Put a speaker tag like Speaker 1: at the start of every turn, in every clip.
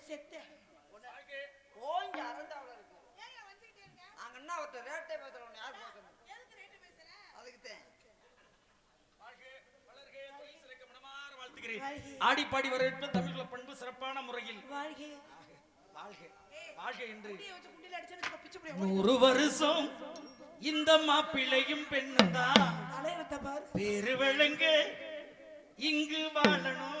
Speaker 1: செத்த செத்த.
Speaker 2: ஓங்கி அறந்தாவல இருக்கு. அங்க என்ன ஒருத்தர் ரேட்டே பேசுறவன் யார் பேசுறது
Speaker 1: எதுக்கு ரேட்டு பேசுற?
Speaker 2: அதுக்கு தான்
Speaker 1: வாழ்க.
Speaker 3: ஆடிப்பாடி வரவேற்பு தமிழ்ல பண்பு சிறப்பான முறையில்.
Speaker 1: வாழ்க.
Speaker 3: வாழ்க. வாழ்க என்று. நூறு வருஷம் இந்த மாப்பிள்ளையும் பெண்ணும் தான்
Speaker 1: அலையறத பாரு.
Speaker 3: பேரு விளங்க இங்கு வாழணும்.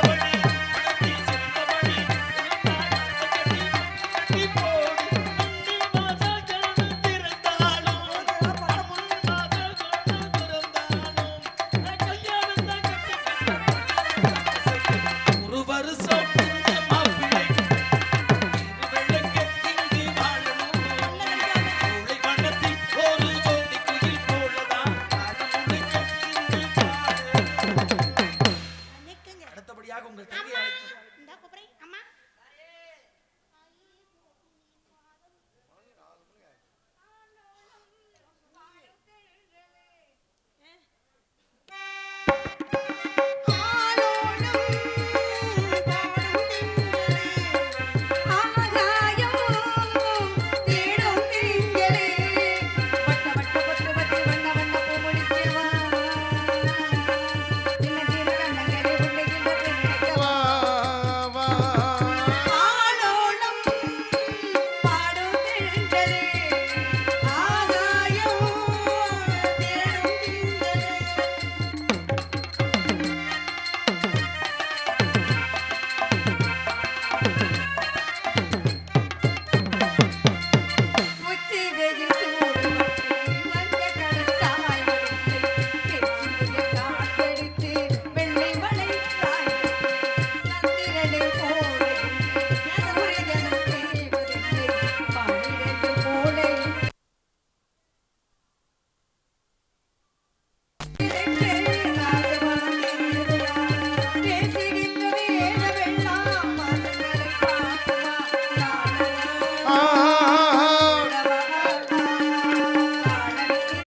Speaker 3: pertenecía.